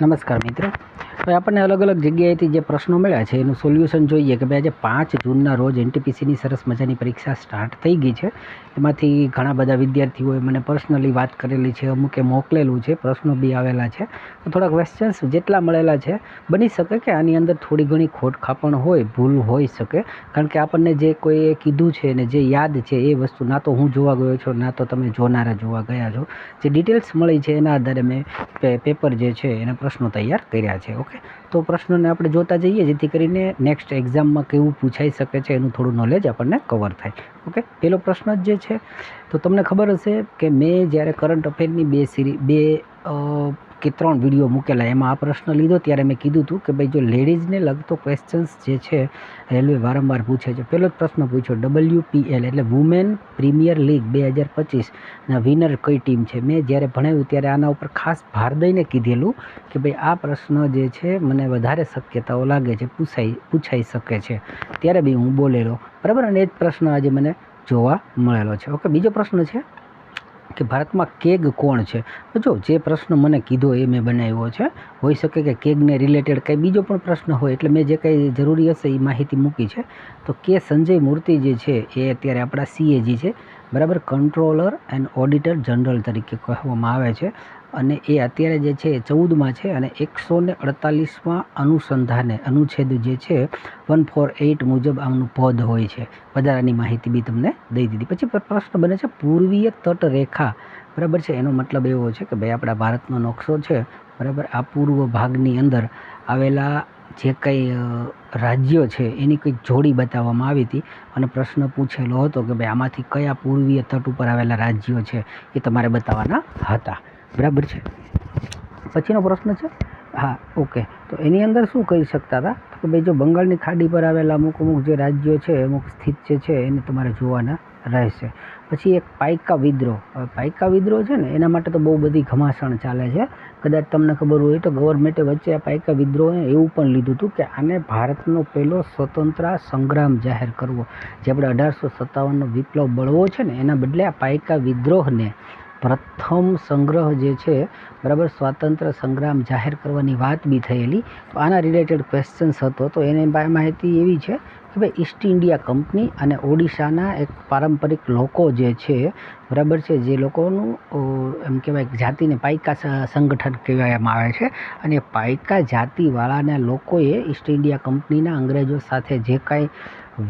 નમસ્કાર મિત્રો હવે આપણને અલગ અલગ જગ્યાએથી જે પ્રશ્નો મળ્યા છે, એનું સોલ્યુશન જોઈએ કે ભાઈ આજે પાંચ જૂનના રોજ એનટીપીસીની સરસ મજાની પરીક્ષા સ્ટાર્ટ થઈ ગઈ છે. એમાંથી ઘણા બધા વિદ્યાર્થીઓએ મને પર્સનલી વાત કરેલી છે, અમુકે મોકલેલું છે, પ્રશ્નો બી આવેલા છે. તો થોડા ક્વેશ્ચન્સ જેટલા મળેલા છે, બની શકે કે આની અંદર થોડી ઘણી ખોટખાપણ હોય, ભૂલ હોઈ શકે. કારણ કે આપણને જે કોઈએ કીધું છે ને જે યાદ છે એ વસ્તુ, ના તો હું જોવા ગયો છું, ના તો તમે જોનારા જોવા ગયા છો. જે ડિટેલ્સ મળી છે એના આધારે મેં પેપર જે છે, એના પ્રશ્નો તૈયાર કર્યા છે ઓકે તો પ્રશ્નોને આપણે જોતા જઈએ, જેથી કરીને નેક્સ્ટ એક્ઝામમાં કેવું પૂછાઈ શકે છે એનું થોડું નોલેજ આપણને કવર થાય. ઓકે પહેલો પ્રશ્ન જ છે, તો તમને ખબર હશે કે મેં જ્યારે કરંટ અફેરની બે સિરી બે કે ત્રણ વીડિયો મૂકેલા. એમાં આ પ્રશ્ન લીધો ત્યારે મેં કીધું હતું કે ભાઈ જો લેડીઝને લગતો ક્વેશ્ચન્સ જે છે, રેલવે વારંવાર પૂછે છે. પહેલો જ પ્રશ્ન પૂછ્યો ડબલ્યુપીએલ એટલે વુમેન પ્રીમિયર લીગ બે હજાર પચીસના વિનર કઈ ટીમ છે? મેં જ્યારે ભણાવ્યું ત્યારે આના ઉપર ખાસ ભાર દઈને કીધેલું કે ભાઈ આ પ્રશ્ન જે છે મને વધારે શક્યતાઓ લાગે છે, પૂછાઈ પૂછાઈ શકે છે. ત્યારે બી હું બોલેલો. બરાબર? અને એ જ પ્રશ્ન આજે મને જોવા મળેલો છે. ઓકે, બીજો પ્રશ્ન છે? કે ભારતમાં કેગ કોણ છે? જો જે પ્રશ્ન મને કીધો એ મેં બનાવ્યો છે. હોઈ શકે કે કેગને રિલેટેડ કંઈ બીજો પણ પ્રશ્ન હોય, એટલે મેં જે કંઈ જરૂરી હશે એ માહિતી મૂકી છે. તો કે સંજય મૂર્તિ જે છે એ અત્યારે આપણા સીએજી છે. બરાબર કંટ્રોલર એન્ડ ઓડિટર જનરલ તરીકે કહેવામાં આવે છે. અને એ અત્યારે જે છે એ ચૌદમાં છે અને એકસો ને અડતાલીસમાં અનુસંધાને અનુચ્છેદ જે છે વન ફોર એઇટ મુજબ આમનું પદ હોય છે. વધારાની માહિતી બી તમને દઈ દીધી. પછી પ્રશ્ન બને છે પૂર્વીય તટરેખા. બરાબર છે? એનો મતલબ એવો છે કે ભાઈ આપણા ભારતનો નકશો છે, બરાબર? આ પૂર્વ ભાગની અંદર આવેલા જે કંઈ રાજ્યો છે એની કંઈક જોડી બતાવવામાં આવી હતી. અને પ્રશ્ન પૂછેલો હતો કે ભાઈ આમાંથી કયા પૂર્વીય તટ ઉપર આવેલા રાજ્યો છે એ તમારે બતાવવાના હતા. બરાબર છે. પછીનો પ્રશ્ન છે? હા ઓકે. તો એની અંદર શું કહી શકતા હતા? કે ભાઈ જો બંગાળની ખાડી પર આવેલા અમુક અમુક જે રાજ્યો છે અમુક સ્થિત જે છે એને તમારે જોવાના રહેશે. પછી એક પાયકા વિદ્રોહ. હવે પાયકા વિદ્રોહ છે ને એના માટે તો બહુ બધી ઘમાસણ ચાલે છે. કદાચ તમને ખબર હોય તો ગવર્મેન્ટે વચ્ચે આ પાયકા વિદ્રોહે એવું પણ લીધું હતું કે આને ભારતનો પહેલો સ્વતંત્ર સંગ્રામ જાહેર કરવો. જે આપણે અઢારસો સત્તાવનનો વિપ્લવ બળવો છે ને એના બદલે આ પાયકા વિદ્રોહને પ્રથમ સંગ્રહ જે છે, બરાબર સ્વાતંત્ર્ય સંગ્રામ જાહેર કરવાની વાત બી થયેલી. તો આના રિલેટેડ ક્વેશ્ચન્સ હતો. તો એને માહિતી એવી છે કે ભાઈ ઈસ્ટ ઇન્ડિયા કંપની અને ઓડિશાના એક પારંપરિક લોકો જે છે, બરાબર છે, જે લોકોનું એમ કહેવાય જાતિને પાયકા સંગઠન કહેવામાં આવે છે. અને પાયકા જાતિવાળાના લોકોએ ઈસ્ટ ઇન્ડિયા કંપનીના અંગ્રેજો સાથે જે કાંઈ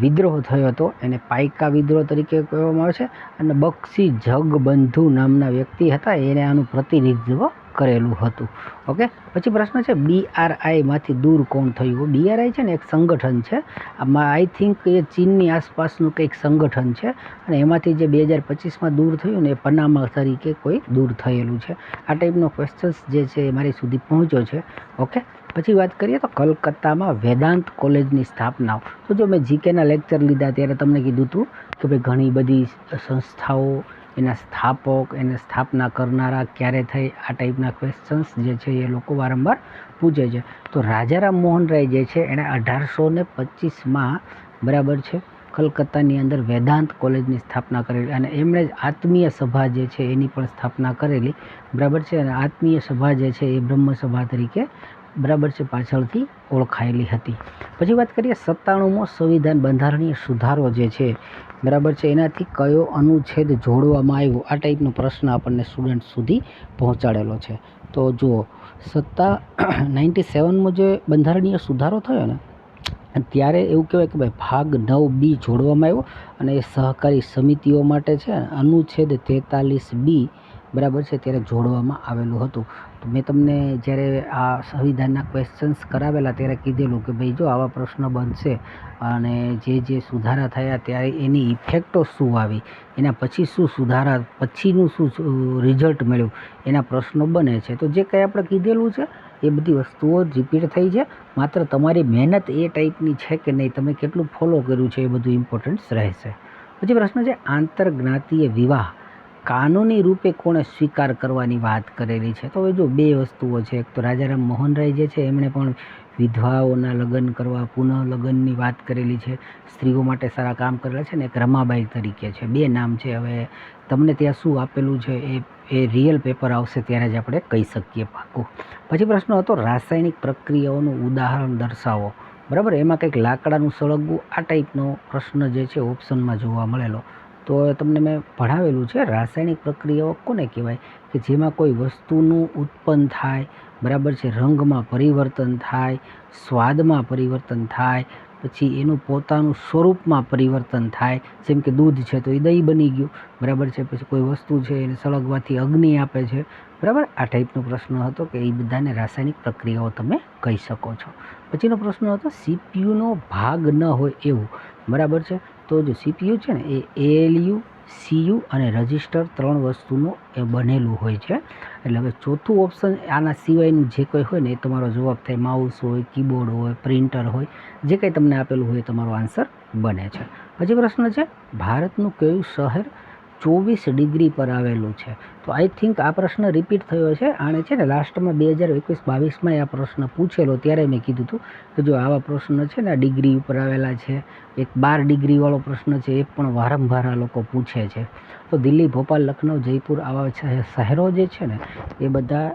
વિદ્રોહ થયો હતો. એને પાઇકા વિદ્રોહ તરીકે કહેવામાં આવે છે અને બક્ષી જગબંધુ નામના વ્યક્તિ હતા. એને આનું પ્રતિનિધિત્વ કરેલું હતું. ઓકે? પછી પ્રશ્ન છે બીઆરઆઈમાંથી દૂર કોણ થયું? બીઆરઆઈ છે ને એક સંગઠન છે. આમાં આઈ થિંક એ ચીનની આસપાસનું કંઈક સંગઠન છે અને એમાંથી જે બે હજાર પચીસમાં દૂર થયું ને એ પનામા તરીકે કોઈ દૂર થયેલું છે. આ ટાઈપનો ક્વેશ્ચન્સ જે છે એ મારી સુધી પહોંચ્યો છે. ઓકે? પછી વાત કરીએ તો કલકત્તામાં વેદાંત કોલેજની સ્થાપના. તો જો મેં જીકેના લેક્ચર લીધા ત્યારે તમને કીધું હતું કે ભાઈ ઘણી બધી સંસ્થાઓ, એના સ્થાપક, એને સ્થાપના કરનારા ક્યારે થઈ? આ ટાઈપના ક્વેશ્ચન્સ જે છે એ લોકો વારંવાર પૂછે છે. તો રાજારામ મોહન રાય જે છે એણે અઢારસો ને પચીસમાં બરાબર છે, કલકત્તાની અંદર વેદાંત કોલેજની સ્થાપના કરેલી અને એમણે જ આત્મીય સભા જે છે એની પણ સ્થાપના કરેલી. બરાબર છે? અને આત્મીય સભા જે છે એ બ્રહ્મ સભા તરીકે બરાબર છે, પાછળથી ઓળખાયેલી હતી. પછી વાત કરીએ સત્તાણુંમો સંવિધાન બંધારણીય સુધારો જે છે, બરાબર છે, એનાથી કયો અનુચ્છેદ જોડવામાં આવ્યો? આ ટાઈપનો પ્રશ્ન આપણને સ્ટુડન્ટ સુધી પહોંચાડેલો છે. તો જુઓ, સત્તા નાઇન્ટી સેવનમાં જે બંધારણીય સુધારો થયો ને, ત્યારે એવું કહેવાય કે ભાઈ ભાગ નવ બી જોડવામાં આવ્યો અને એ સહકારી સમિતિઓ માટે છે અનુચ્છેદ તેતાલીસ બી બરાબર છે, ત્યારે જોડવામાં આવેલું હતું. તો મેં તમને જ્યારે આ સંવિધાનના ક્વેશ્ચન્સ કરાવેલા ત્યારે કીધેલું કે ભાઈ જો આવા પ્રશ્ન બનશે અને જે જે સુધારા થયા ત્યારે એની ઇફેક્ટો શું આવી? એના પછી શું સુધારા, પછીનું શું રિઝલ્ટ મળ્યું? એના પ્રશ્નો બને છે. તો જે કંઈ આપણે કીધેલું છે, એ બધી વસ્તુઓ રિપીટ થઈ છે. માત્ર તમારી મહેનત એ ટાઈપની છે કે નહીં, તમે કેટલું ફોલો કર્યું છે એ બધું ઇમ્પોર્ટન્સ રહેશે. પછી પ્રશ્ન છે આંતરજ્ઞાતીય વિવાહ. કાનૂની રૂપે કોણે સ્વીકાર કરવાની વાત કરેલી છે? તો હવે જો બે વસ્તુઓ છે. એક તો રાજારામ મોહન રાય જે છે, એમણે પણ વિધવાઓના લગ્ન કરવા પુનઃ લગ્નની વાત કરેલી છે. સ્ત્રીઓ માટે સારા કામ કરેલા છે ને એક રમાબાઈ તરીકે છે. બે નામ છે. હવે તમને ત્યાં શું આપેલું છે એ એ રિયલ પેપર આવશે ત્યારે જ આપણે કહી શકીએ પાકું. પછી પ્રશ્ન હતો, રાસાયણિક પ્રક્રિયાઓનું ઉદાહરણ દર્શાવો. બરાબર? એમાં કંઈક લાકડાનું સળગવું, આ ટાઈપનો પ્રશ્ન જે છે ઓપ્શનમાં જોવા મળેલો. તો તમને મેં ભણાવેલું છે, રાસાયણિક પ્રક્રિયાઓ કોને કહેવાય? કે જેમાં કોઈ વસ્તુનું ઉત્પન્ન થાય, બરાબર છે, રંગમાં પરિવર્તન થાય, સ્વાદમાં પરિવર્તન થાય, પછી એનું પોતાનું સ્વરૂપમાં પરિવર્તન થાય, જેમ કે દૂધ છે તો એ દહીં બની ગયું, બરાબર છે, પછી કોઈ વસ્તુ છે એને સળગવાથી અગ્નિ આપે છે, બરાબર? આ ટાઈપનો પ્રશ્ન હતો કે એ બધાને રાસાયણિક પ્રક્રિયાઓ તમે કહી શકો છો. પછીનો પ્રશ્ન હતો, સીપીયુનો ભાગ ન હોય એવું, બરાબર છે? તો જો સીપીયુ છે ને, એ એએલયુ સીયુ અને રજિસ્ટર ત્રણ વસ્તુનું એ બનેલું હોય છે. એટલે હવે ચોથું ઓપ્શન આના સિવાયનું જે કંઈ હોય ને, એ તમારો જવાબ થાય માઉસ હોય કીબોર્ડ હોય પ્રિન્ટર હોય, જે કંઈ તમને આપેલું હોય તમારો આન્સર બને છે. પછી પ્રશ્ન છે, ભારતનું કયું શહેર ચોવીસ ડિગ્રી પર આવેલું છે. તો આઈ થિંક આ પ્રશ્ન રિપીટ થયો છે. આણે છે ને લાસ્ટમાં બે હજાર એકવીસ બાવીસમાં આ પ્રશ્ન પૂછેલો ત્યારે મેં કીધું હતું કે જો આવા પ્રશ્ન છે ને આ ડિગ્રી ઉપર આવેલા છે, એક બાર ડિગ્રીવાળો પ્રશ્ન છે, એ પણ વારંવાર આ લોકો પૂછે છે. તો દિલ્હી, ભોપાલ, લખનઉ, જયપુર આવા શહેરો જે છે ને, એ બધા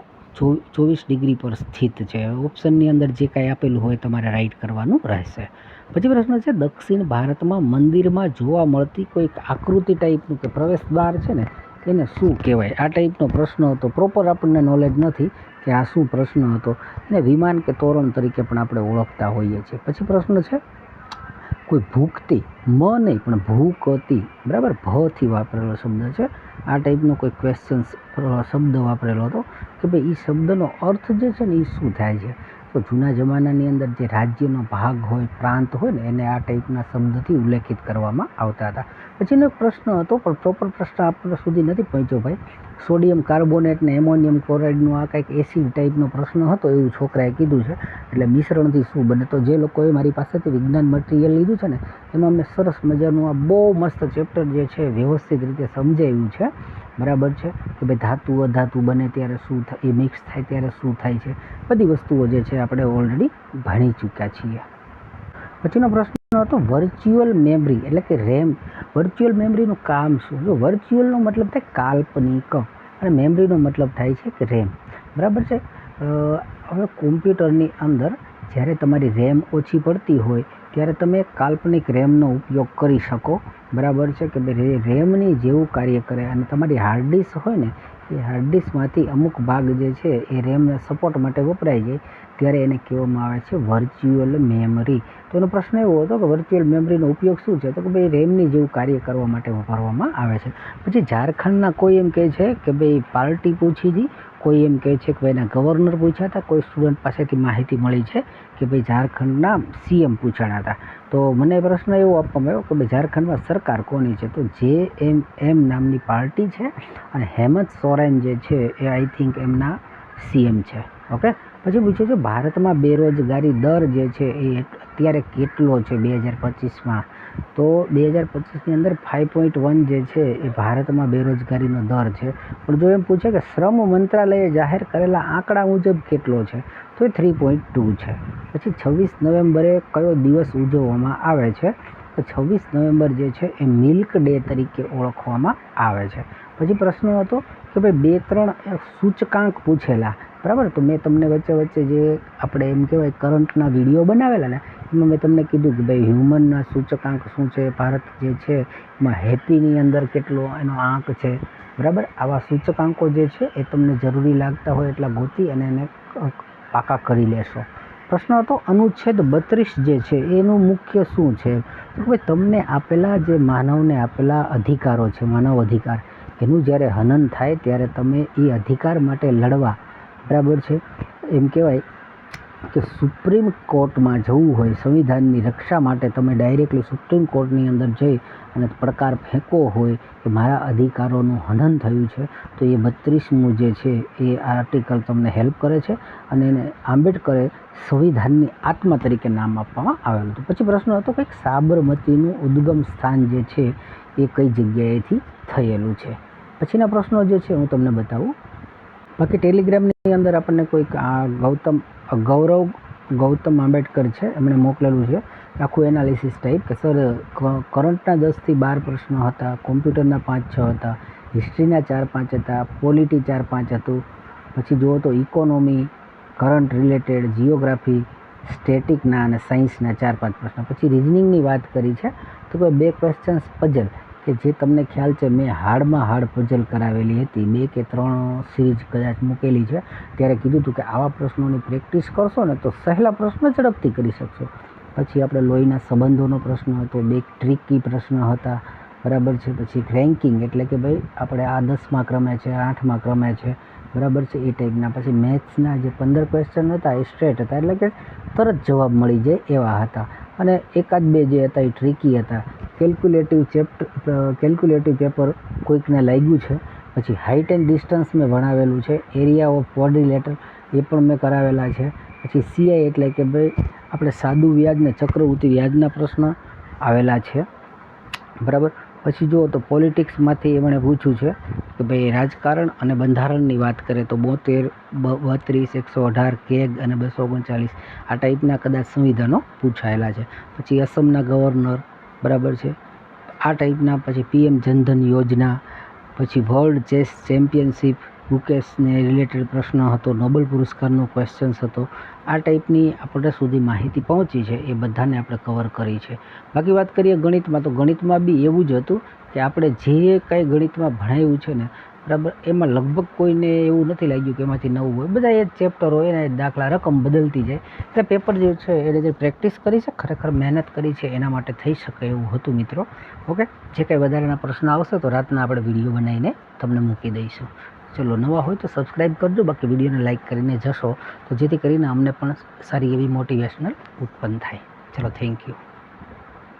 ચોવીસ ડિગ્રી પર સ્થિત છે. ઓપ્શનની અંદર જે કાંઈ આપેલું હોય તમારે રાઈટ કરવાનું રહેશે. પછી પ્રશ્ન છે, દક્ષિણ ભારતમાં મંદિરમાં જોવા મળતી કોઈક આકૃતિ ટાઈપનું કે પ્રવેશદ્વાર છે ને, એને શું કહેવાય? આ ટાઈપનો પ્રશ્ન હતો. પ્રોપર આપણને નોલેજ નથી કે આ શું પ્રશ્ન હતો. એને વિમાન કે તોરણ તરીકે પણ આપણે ઓળખતા હોઈએ છીએ. પછી પ્રશ્ન છે કોઈ ભૂખતી, મ નહીં, પણ ભૂકતી. બરાબર? ભથી વાપરેલો શબ્દ છે. આ ટાઈપનો કોઈ ક્વેશ્ચન્સ શબ્દ વાપરેલો હતો કે ભાઈ એ શબ્દનો અર્થ જે છે ને એ શું થાય છે? તો જૂના જમાનાની અંદર જે રાજ્યનો ભાગ હોય, પ્રાંત હોય ને, એને આ ટાઈપના શબ્દથી ઉલ્લેખિત કરવામાં આવતા હતા. પછીનો એક પ્રશ્ન હતો, પણ પ્રોપર પ્રશ્ન આપણા સુધી નથી પહોંચ્યો ભાઈ. સોડિયમ કાર્બોનેટ ને એમોનિયમ ક્લોરાઇડનું આ કંઈક એસિડ ટાઈપનો પ્રશ્ન હતો એવું છોકરાએ કીધું છે. એટલે મિશ્રણથી શું બને? તો જે લોકોએ મારી પાસેથી વિજ્ઞાન મટીરિયલ લીધું છે ને, એમાં મેં સરસ મજાનું આ બહુ મસ્ત ચેપ્ટર જે છે વ્યવસ્થિત રીતે સમજાવ્યું છે. બરાબર છે? કે ભાઈ ધાતુ, અધાતુ બને ત્યારે શું થાય? એ મિક્સ થાય ત્યારે શું થાય છે? બધી વસ્તુઓ જે છે આપણે ઓલરેડી ભણી ચૂક્યા છીએ. પછીનો પ્રશ્ન હતો વર્ચ્યુઅલ મેમરી એટલે કે રેમ વર્ચ્યુઅલ મેમરીનું કામ શું? જો વર્ચ્યુઅલનો મતલબ થાય કાલ્પનિક અને મેમરીનો મતલબ થાય છે કે રેમ બરાબર છે? હવે કોમ્પ્યુટરની અંદર જ્યારે તમારી રેમ ઓછી પડતી હોય, ત્યારે તમે કાલ્પનિક રેમનો ઉપયોગ કરી શકો. બરાબર છે કે ભાઈ રેમની જેવું કાર્ય કરે અને તમારી હાર્ડ ડિસ્ક હોય ને, એ હાર્ડ ડિસ્કમાંથી અમુક ભાગ જે છે, એ રેમને સપોર્ટ માટે વપરાય જાય ત્યારે એને કહેવામાં આવે છે વર્ચ્યુઅલ મેમરી તો એનો પ્રશ્ન એવો હતો કે વર્ચ્યુઅલ મેમરીનો ઉપયોગ શું છે? તો કે ભાઈ રેમની જેવું કાર્ય કરવા માટે વાપરવામાં આવે છે. પછી ઝારખંડના કોઈ એમ કહે છે કે ભાઈ પાર્ટી પૂછી હતી કોઈ એમ કહે છે કે ભાઈ એના ગવર્નર પૂછ્યા હતા. કોઈ સ્ટુડન્ટ પાસેથી માહિતી મળી છે કે ભાઈ ઝારખંડના સીએમ પૂછાણા હતા. તો મને પ્રશ્ન એવો આપવામાં આવ્યો કે ભાઈ ઝારખંડમાં સરકાર કોની છે? તો જે એમ એમ નામની પાર્ટી છે અને હેમંત સોરેન જે છે એ આઈ થિંક એમના સીએમ છે. ઓકે પછી પૂછ્યું છે, ભારતમાં બેરોજગારી દર જે છે એ અત્યારે કેટલો છે બે હજાર પચીસમાં? તો બે હજાર પચીસની અંદર ફાઇવ પોઈન્ટ વન જે છે એ ભારતમાં બેરોજગારીનો દર છે. પણ જો એમ પૂછે કે શ્રમ મંત્રાલયે જાહેર કરેલા આંકડા મુજબ કેટલો છે, તો એ થ્રી પોઈન્ટ ટુ છે. પછી છવ્વીસ નવેમ્બરે કયો દિવસ ઉજવવામાં આવે છે? તો છવ્વીસ નવેમ્બર જે છે એ મિલ્ક ડે તરીકે ઓળખવામાં આવે છે. પછી પ્રશ્ન હતો કે ભાઈ બે ત્રણ સૂચકાંક પૂછેલા. બરાબર? તો મેં તમને વચ્ચે વચ્ચે જે આપણે એમ કહેવાય કરંટના વીડિયો બનાવેલા ને, એમાં મેં તમને કીધું કે ભાઈ હ્યુમનના સૂચકાંક શું છે, ભારત જે છે, એમાં હેપીની અંદર કેટલો એનો આંક છે, બરાબર? આવા સૂચકાંકો જે છે એ તમને જરૂરી લાગતા હોય એટલા ગોતી અને એને પાકા કરી લેશો. પ્રશ્ન હતો, અનુચ્છેદ બત્રીસ જે છે, એનું મુખ્ય શું છે? તો ભાઈ તમને આપેલા જે માનવને આપેલા અધિકારો છે, માનવ અધિકાર, એનું જ્યારે હનન થાય ત્યારે તમે એ અધિકાર માટે લડવા બરાબર છે. એમ કહેવાય કે સુપ્રીમ કોર્ટમાં જવું હોય, સંવિધાનની રક્ષા માટે તમે ડાયરેક્ટલી સુપ્રીમ કોર્ટની અંદર જઈ અને પડકાર ફેંકવો હોય કે મારા અધિકારોનું હનન થયું છે, તો એ બત્રીસમું જે છે એ આર્ટિકલ તમને હેલ્પ કરે છે અને એને આંબેડકરે સંવિધાનની આત્મા તરીકે નામ આપવામાં આવેલું હતું. પછી પ્રશ્ન હતો કે સાબરમતીનું ઉદ્ગમ સ્થાન જે છે એ કઈ જગ્યાએથી થયેલું છે? પછીના પ્રશ્નો જે છે હું તમને બતાવું. બાકી ટેલિગ્રામની અંદર આપણને કોઈક આ ગૌતમ, ગૌરવ, ગૌતમ આંબેડકર છે, એમણે મોકલેલું છે. આખું એનાલિસિસ ટાઈપ કે સર કરંટના દસથી બાર પ્રશ્નો હતા કોમ્પ્યુટરના પાંચ, છ હતા હિસ્ટ્રીના ચાર, પાંચ હતા પોલિટી ચાર, પાંચ હતું. પછી જુઓ તો ઇકોનોમી કરંટ રિલેટેડ જિયોગ્રાફી સ્ટેટિકના અને સાયન્સના ચાર, પાંચ પ્રશ્નો. પછી રિઝનિંગની વાત કરી છે, તો કોઈ બે ક્વેશ્ચન્સ પઝલ કે જે તમને ખ્યાલ છે, મેં હાર્ડમાં હાર્ડ પઝલ કરાવેલી હતી. બે કે ત્રણ સિરીઝ કદાચ મૂકેલી છે. ત્યારે કીધું હતું કે આવા પ્રશ્નોની પ્રેક્ટિસ કરશો ને તો સહેલા પ્રશ્નો ઝડપથી કરી શકશો. પછી આપણે લોહીના સંબંધોનો પ્રશ્ન હતો, બે ટ્રિકી પ્રશ્ન હતા. બરાબર છે? પછી રેન્કિંગ એટલે કે ભાઈ આપણે આ દસમાં ક્રમે છે આઠમાં ક્રમે છે. બરાબર છે? એ ટાઈપના પછી મેથ્સના જે પંદર ક્વેશ્ચન હતા એ સ્ટ્રેટ હતા. એટલે કે તરત જવાબ મળી જાય એવા હતા. અને એકાદ બે જે હતા એ ટ્રિકી હતા. કેલ્ક્યુલેટિવ ચેપ્ટર કેલ્ક્યુલેટિવ પેપર કોઈકને લાગ્યું છે. પછી હાઇટ એન્ડ ડિસ્ટન્સ મેં ભણાવેલું છે. એરિયા ઓફ ક્વોડ્રિલેટર એ પણ મેં કરાવેલા છે. પછી સીઆઈ એટલે કે ભાઈ આપણે સાદું વ્યાજ ને ચક્રવૃત્તિ વ્યાજના પ્રશ્ન આવેલા છે. બરાબર? પછી જુઓ તો પોલિટિક્સમાંથી એમણે પૂછ્યું છે કે ભાઈ રાજકારણ અને બંધારણની વાત કરે તો બોતેર બત્રીસ, એકસો અઢાર, કેગ અને બસો ઓગણચાલીસ આ ટાઈપના કદાચ સંવિધાનો પૂછાયેલા છે. પછી અસમના ગવર્નર બરાબર છે. આ ટાઈપના પછી પીએમ જનધન યોજના, પછી વર્લ્ડ ચેસ ચેમ્પિયનશિપ, મુકેશને રિલેટેડ પ્રશ્ન હતો, નોબલ પુરસ્કારનો ક્વેશ્ચન્સ હતો. આ ટાઈપની આપણે સુધી માહિતી પહોંચી છે, એ બધાને આપણે કવર કરી છે. બાકી વાત કરીએ ગણિતમાં, તો ગણિતમાં બી એવું જ હતું કે આપણે જે કાંઈ ગણિતમાં ભણાવ્યું છે ને બરાબર? એમાં લગભગ કોઈને એવું નથી લાગ્યું કે એમાંથી નવું હોય. બધા એ જ ચેપ્ટર હોય ને દાખલા, રકમ બદલતી જાય. એટલે પેપર જે છે એને જે પ્રેક્ટિસ કરી છે, ખરેખર મહેનત કરી છે, એના માટે થઈ શકે એવું હતું મિત્રો. ઓકે? જે કાંઈ વધારાના પ્રશ્ન આવશે તો રાતના આપણે વીડિયો બનાવીને તમને મૂકી દઈશું. ચલો, નવા હોય તો સબસ્ક્રાઈબ કરજો, બાકી વિડીયોને લાઇક કરીને જશો તો જેથી કરીને અમને પણ સારી એવી મોટિવેશનલ ઉત્પન્ન થાય. ચલો થેન્ક યુ